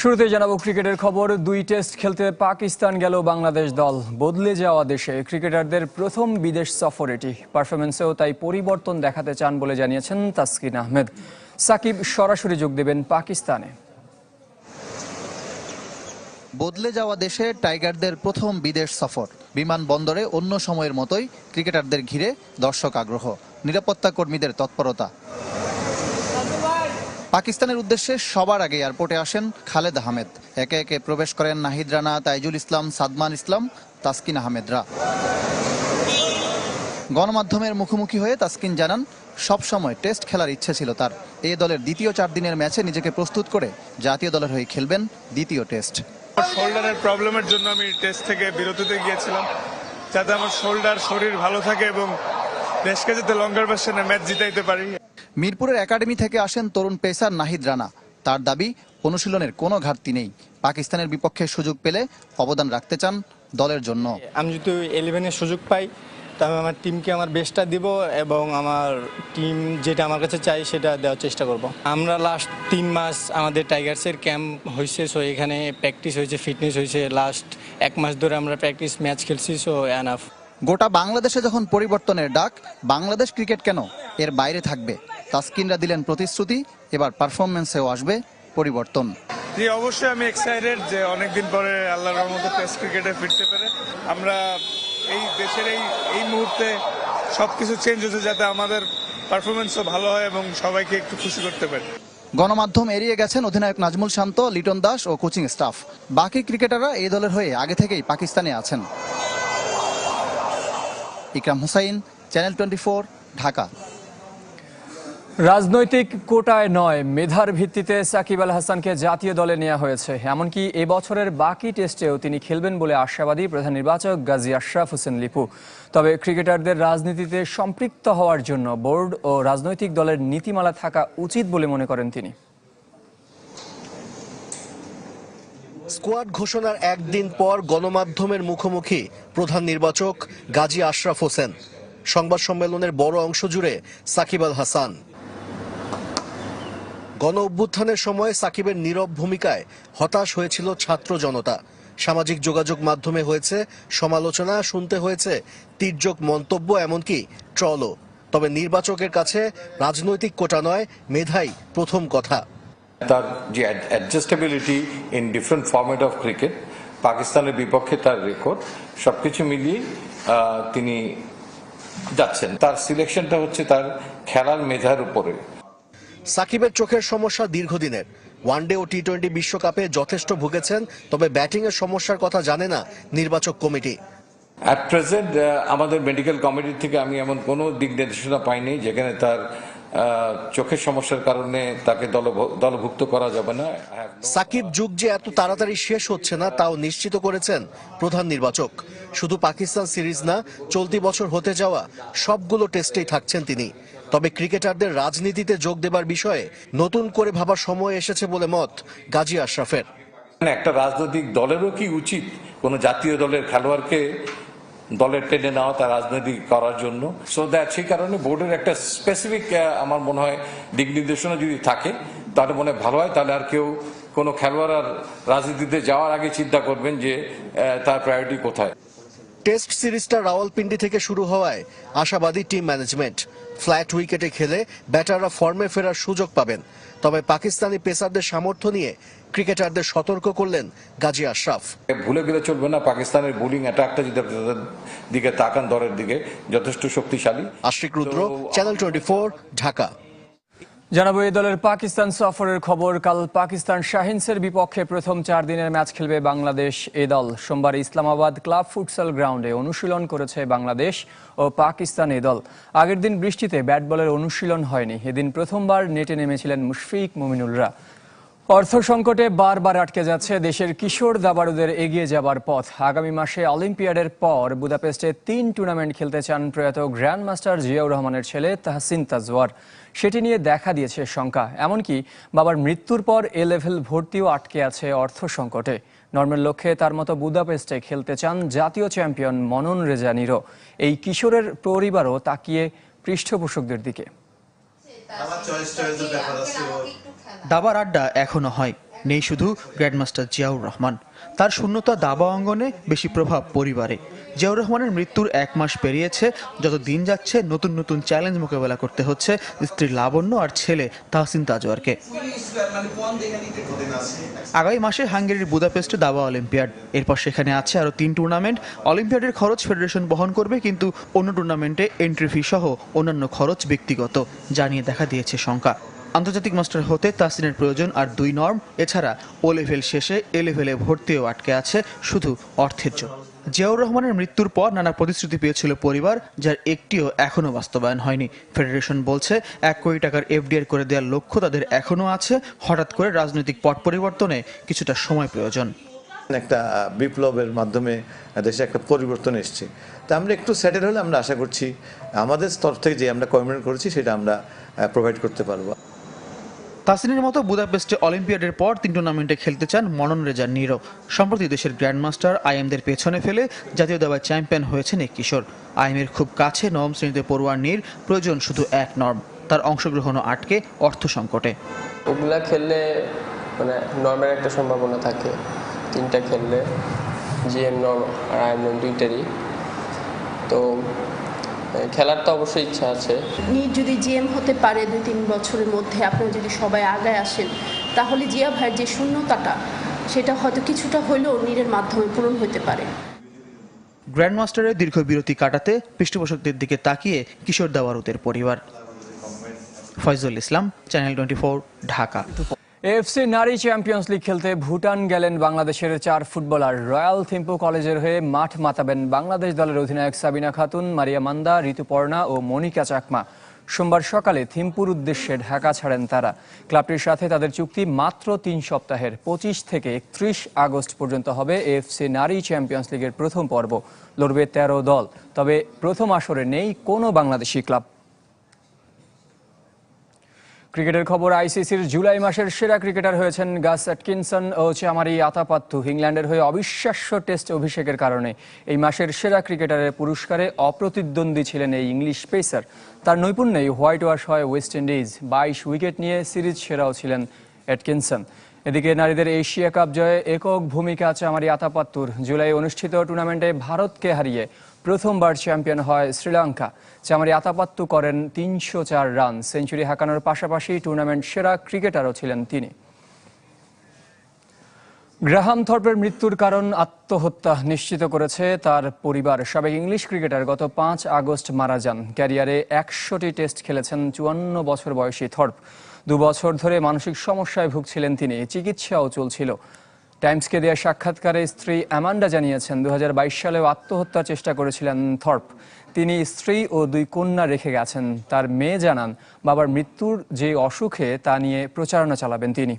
শুরুতে জানাব ক্রিকেটের খবর। দুই টেস্ট খেলতে পাকিস্তান গেল বাংলাদেশ দল। বদলে যাওয়া দেশে ক্রিকেটারদের প্রথম বিদেশ সফর এটি পারফরমেন্সেও তাই পরিবর্তন দেখাতে চান বলে জানিয়েছেন তাসকিন আহমেদ। সাকিব সরাসরি যোগ দেবেন পাকিস্তানে। বদলে যাওয়া দেশে টাইগারদের প্রথম বিদেশ সফর। বিমানবন্দরে অন্য সময়ের মতোই ক্রিকেটারদের ঘিরে দর্শক আগ্রহ। নিরাপত্তা কর্মীদের তৎপরতা। পাকিস্তানের উদ্দেশ্যে সবার আগে এয়ারপোর্টে আসেন খালেদ আহমেদ। একে একে প্রবেশ করেন নাহিদ রানা, তাইজুল ইসলাম, সাদমান ইসলাম, তাসকিন আহমেদরা। গণমাধ্যমের মুখোমুখি হয়ে তাসকিন জানান, সবসময় টেস্ট খেলার ইচ্ছে ছিল তার। এ দলের দ্বিতীয় চার দিনের ম্যাচে নিজেকে প্রস্তুত করে জাতীয় দলের হয়ে খেলবেন দ্বিতীয় টেস্ট। শোল্ডারের প্রবলেমের জন্য আমি টেস্ট থেকে বিরতিতে গিয়েছিলাম, যাতে আমার শোল্ডার শরীর ভালো থাকে এবং দেশকে যাতে লঙ্গার ভার্সনে ম্যাচ জিতাইতে পারি। মিরপুরের একাডেমি থেকে আসেন তরুণ পেসার নাহিদ রানা। তার দাবি অনুশীলনের কোনো ঘাটতি নেই। পাকিস্তানের বিপক্ষে সুযোগ পেলে অবদান রাখতে চান দলের জন্য। আমি যদি ইলেভেনের সুযোগ পাই তবে আমার টিমকে আমার বেস্টটা দিব এবং আমার টিম যেটা আমার কাছে চাই সেটা দেওয়ার চেষ্টা করব। আমরা লাস্ট তিন মাস আমাদের টাইগার্সের ক্যাম্প হয়েছে সো এখানে প্র্যাকটিস হয়েছে ফিটনেস হয়েছে লাস্ট এক মাস ধরে আমরা প্র্যাকটিস ম্যাচ খেলছি সো এনাফ গোটা বাংলাদেশে যখন পরিবর্তনের ডাক বাংলাদেশ ক্রিকেট কেন এর বাইরে থাকবে? তাসকিনরা দিলেন প্রতিশ্রুতি এবার পারফরমেন্সেও আসবে পরিবর্তন। জি অবশ্যই আমি এক্সাইটেড যে অনেকদিন পরে আল্লাহর রহমতে টেস্ট ক্রিকেটে ফিরতে পেরে। আমরা এই দেশের এই এই মুহূর্তে সব কিছু চেঞ্জ হচ্ছে যাতে আমাদের পারফরমেন্সও ভালো হয় এবং সবাইকে একটু খুশি করতে পারি। গণমাধ্যম এড়িয়ে গেছেন অধিনায়ক নাজমুল শান্ত লিটন দাস ও কোচিং স্টাফ। বাকি ক্রিকেটাররা এই দলের হয়ে আগে থেকেই পাকিস্তানে আছেন। Ikram Hussain channel twenty Dhaka. রাজনৈতিক কোটায় নয়, মেধার ভিত্তিতে সাকিব আল হাসানকে জাতীয় দলে নেওয়া হয়েছে। এমনকি এবছরের বাকি টেস্টেও তিনি খেলবেন বলে আশাবাদী প্রধান নির্বাচক গাজী আশরাফ হোসেন লিপু। তবে ক্রিকেটারদের রাজনীতিতে সম্পৃক্ত হওয়ার জন্য বোর্ড ও রাজনৈতিক দলের নীতিমালা থাকা উচিত বলে মনে করেন তিনি। স্কোয়াড ঘোষণার একদিন পর গণমাধ্যমের মুখোমুখি প্রধান নির্বাচক গাজী আশরাফ হোসেন। সংবাদ সম্মেলনের বড় অংশ জুড়ে সাকিব আল হাসান। গণ অভ্যুত্থানের সময় সাকিবের নীরব ভূমিকায় হতাশ হয়েছিল ছাত্র জনতা। সামাজিক যোগাযোগ মাধ্যমে হয়েছে সমালোচনা, শুনতে হয়েছে তীর্যক মন্তব্য, এমনকি ট্রলও। তবে নির্বাচকের কাছে রাজনৈতিক কোটা নয়, মেধাই প্রথম কথা। তার যে adjustability in different format of cricket পাকিস্তানের বিপক্ষে তার রেকর্ড সবকিছু মিলিয়ে তিনি যাচ্ছেন। তার সিলেকশনটা হচ্ছে তার খেলার মেধার উপরে। সাকিবের চোখের সমস্যা দীর্ঘদিনের। ওয়ানডে ও টি টোয়েন্টি বিশ্বকাপে যথেষ্ট ভুগেছেন, তবে ব্যাটিং এর সমস্যার কথা জানে না নির্বাচক কমিটি। অ্যাট প্রেজেন্ট আমাদের মেডিকেল কমিটি থেকে আমি এমন কোনো দিক নির্দেশনা পাইনি, যেখানে তার চোখের সমস্যার কারণে তাকে দলভ- দলভুক্ত করা যাবে না। সাকিব যুগ যে এত তাড়াতাড়ি শেষ হচ্ছে না তাও নিশ্চিত করেছেন প্রধান নির্বাচক। শুধু পাকিস্তান সিরিজ না চলতি বছর হতে যাওয়া সবগুলো টেস্টেই থাকছেন তিনি। তবে ক্রিকেটারদের রাজনীতিতে যোগ দেবার বিষয়ে নতুন করে ভাবার সময় এসেছে বলে মত গাজী আশরাফের। মানে একটা রাজনৈতিক দলেরও কি উচিত কোনো জাতীয় দলের খেলোয়াড়কে দলের টেনে নেওয়া, তার রাজনীতি করার জন্য। সো দ্যাট সেই কারণে বোর্ডের একটা স্পেসিফিক আমার মনে হয়, দিক নির্দেশনা যদি থাকে, তাহলে মনে ভালো হয়। তাহলে আর কেউ কোনো খেলোয়াড় আর রাজনীতিতে যাওয়ার আগে চিন্তা করবেন যে তার প্রায়োরিটি কোথায়। টেস্ট সিরিজটা রাওয়ালপিন্ডি থেকে শুরু হওয়ায় আশাবাদী টিম ম্যানেজমেন্ট। ফ্ল্যাট উইকেটে খেলে ব্যাটাররা ফর্মে ফেরার সুযোগ পাবেন। তবে পাকিস্তানি পেসারদের সামর্থ্য নিয়ে ক্রিকেটারদের সতর্ক করলেন গাজী আশরাফ। ভুলে গেলে চলবে না পাকিস্তানের বোলিং অ্যাটাকটা যদি আপনাদের দিকে তাকান দলের দিকে যথেষ্ট শক্তিশালী। Ashik Rudra channel twenty Dhaka. জানাব, এই দলের পাকিস্তান সফরের খবর। কাল পাকিস্তান শাহিনসের বিপক্ষে প্রথম চার দিনের ম্যাচ খেলবে বাংলাদেশ এ দল। সোমবার ইসলামাবাদ ক্লাব ফুটসল গ্রাউন্ডে অনুশীলন করেছে বাংলাদেশ ও পাকিস্তান এ দল। আগের দিন বৃষ্টিতে ব্যাট বলের অনুশীলন হয়নি। এদিন প্রথমবার নেটে নেমেছিলেন মুশফিক মুমিনুলরা। অর্থ সংকটে বারবার আটকে যাচ্ছে দেশের কিশোর দাবাড়ুদের এগিয়ে যাবার পথ। আগামী মাসে অলিম্পিয়াডের পর বুদাপেস্টে তিন টুর্নামেন্ট খেলতে চান প্রয়াত গ্র্যান্ড মাস্টার জিয়াউর রহমানের ছেলে তাহসিন তাজওয়ার। সেটি নিয়ে দেখা দিয়েছে শঙ্কা। এমনকি বাবার মৃত্যুর পর এ লেভেল ভর্তিও আটকে আছে অর্থ সংকটে। নর্মের লক্ষ্যে তার মতো বুদাপেস্টে খেলতে চান জাতীয় চ্যাম্পিয়ন মনন রেজানিরও। এই কিশোরের পরিবারও তাকিয়ে পৃষ্ঠপোষকদের দিকে। দাবার আড্ডা এখনও হয়। নেই শুধু গ্র্যান্ডমাস্টার জিয়াউর রহমান। তার শূন্যতা দাবা অঙ্গনে বেশি প্রভাব পরিবারে। জিয়াউর রহমানের মৃত্যুর এক মাস পেরিয়েছে, যত দিন যাচ্ছে, নতুন নতুন চ্যালেঞ্জ মোকাবেলা করতে হচ্ছে স্ত্রী লাবণ্য আর ছেলে তাহসিন তাজওয়ারকে। আগামী মাসে হাঙ্গেরির বুদাপেস্টে দাবা অলিম্পিয়াড। এরপর সেখানে আছে আরও তিন টুর্নামেন্ট অলিম্পিয়াডের খরচ ফেডারেশন বহন করবে, কিন্তু অন্য টুর্নামেন্টে এন্ট্রি ফি সহ অন্যান্য খরচ ব্যক্তিগত, জানিয়ে দেখা দিয়েছে শঙ্কা। আন্তর্জাতিক মাস্টার হতে তাসিনের প্রয়োজন আর দুই নর্ম। এছাড়া ও লেভেল শেষে এ লেভেলে ভর্তিও আটকে আছে শুধু অর্থের জন্য জিয়াউর রহমানের মৃত্যুর পর নানা প্রতিশ্রুতি পেয়েছিল পরিবার, যার একটিও এখনও বাস্তবায়ন হয়নি। ফেডারেশন বলছে, এক কোটি টাকার এফডিআর করে দেওয়ার লক্ষ্য তাদের এখনও আছে। হঠাৎ করে রাজনৈতিক পট পরিবর্তনে কিছুটা সময় প্রয়োজন। একটা বিপ্লবের মাধ্যমে দেশে একটা পরিবর্তন এসছে। তা আমরা একটু সেটেল হলে আমরা আশা করছি, আমাদের স্তর থেকে যে আমরা কমিটমেন্ট করেছি, সেটা আমরা প্রোভাইড করতে পারব। তাসিনের মতো বুদাপেস্টে অলিম্পিয়াডের পর তিন টুর্নামেন্টে খেলতে চান মনন রেজা নিরো। সম্প্রতি দেশের গ্র্যান্ডমাস্টার আইএমদের পেছনে ফেলে জাতীয় দাবায় চ্যাম্পিয়ন হয়েছেন এক কিশোর। আইএমের খুব কাছে নবম শ্রেণীতে পড়ুয়ার নীর প্রয়োজন শুধু এক নর্ম। তার অংশগ্রহণও আটকে অর্থ সংকটে। ওগুলা খেললে মানে নর্মের একটা সম্ভাবনা থাকে। তিনটা খেললে জিএম নর্ম আর আইএম দুইটারই। তো খেলার তো অবশ্যই ইচ্ছা আছে। আপনি যদি জিএম হতে পারে দুই তিন বছরের মধ্যে আপনারা যদি সবাই আগায় আসেন তাহলে জিয়া ভাইয়ের যে শূন্যতাটা সেটা হয়তো কিছুটা হলেও নীরের মাধ্যমে পূরণ হতে পারে। গ্র্যান্ডমাস্টারের দীর্ঘ বিরতি কাটাতে পৃষ্ঠপোষকদের দিকে তাকিয়ে কিশোর দাওয়ারুতের পরিবার। Faizul Islam channel twenty Dhaka. AFC নারী চ্যাম্পিয়ন্স লিগ খেলতে ভুটান গেলেন বাংলাদেশের চার ফুটবলার। রয়্যাল থিম্পো কলেজের হয়ে মাঠ মাতাবেন বাংলাদেশ দলের অধিনায়ক সাবিনা খাতুন, মারিয়া মান্দা, ঋতুপর্ণা ও মনিকা চাকমা। সোমবার সকালে থিম্পুর উদ্দেশ্যে ঢাকা ছাড়েন তারা। ক্লাবটির সাথে তাদের চুক্তি মাত্র তিন সপ্তাহের, পঁচিশ থেকে একত্রিশ আগস্ট পর্যন্ত হবে এফসি নারী চ্যাম্পিয়ন্স লিগের প্রথম পর্ব। লড়বে তেরো দল। তবে প্রথম আসরে নেই কোনো বাংলাদেশি ক্লাব। ক্রিকেটের খবর, আইসিসির জুলাই মাসের সেরা ক্রিকেটার হয়েছেন গাস অ্যাটকিনসন ও চামারি আতাপাত্তু। ইংল্যান্ডের হয়ে অবিশ্বাস্য টেস্ট অভিষেকের কারণে এই মাসের সেরা ক্রিকেটারের পুরস্কারে অপ্রতিদ্বন্দ্বী ছিলেন এই ইংলিশ পেসার। তার নৈপুণ্যেই হোয়াইট ওয়াশ হয় ওয়েস্ট ইন্ডিজ। বাইশ উইকেট নিয়ে সিরিজ সেরাও ছিলেন অ্যাটকিনসন। এদিকে নারীদের এশিয়া কাপ জয়ে একক ভূমিকা চামারি আতাপাত্তুর। জুলাই অনুষ্ঠিত টুর্নামেন্টে ভারতকে হারিয়ে প্রথমবার চ্যাম্পিয়ন হয় শ্রীলঙ্কা চামারি আতাপাত্তু করেন তিনশো চার রান। সেঞ্চুরি হাঁকানোর পাশাপাশি টুর্নামেন্ট সেরা ক্রিকেটারও ছিলেন তিনি। গ্রাহাম থর্পের মৃত্যুর কারণ আত্মহত্যা নিশ্চিত করেছে তার পরিবার। সাবেক ইংলিশ ক্রিকেটার গত পাঁচ আগস্ট মারা যান। ক্যারিয়ারে একশোটি টেস্ট খেলেছেন চুয়ান্ন বছর বয়সী থর্প। দু বছর ধরে মানসিক সমস্যায় ভুগছিলেন তিনি। চিকিৎসাও চলছিল। টাইমসকে দেওয়া সাক্ষাৎকারে স্ত্রী অ্যামান্ডা জানিয়েছেন দু সালেও আত্মহত্যার চেষ্টা করেছিলেন থর্প। তিনি স্ত্রী ও দুই কন্যা রেখে গেছেন। তার মেয়ে জানান, বাবার মৃত্যুর যে অসুখে তা নিয়ে প্রচারণা চালাবেন তিনি।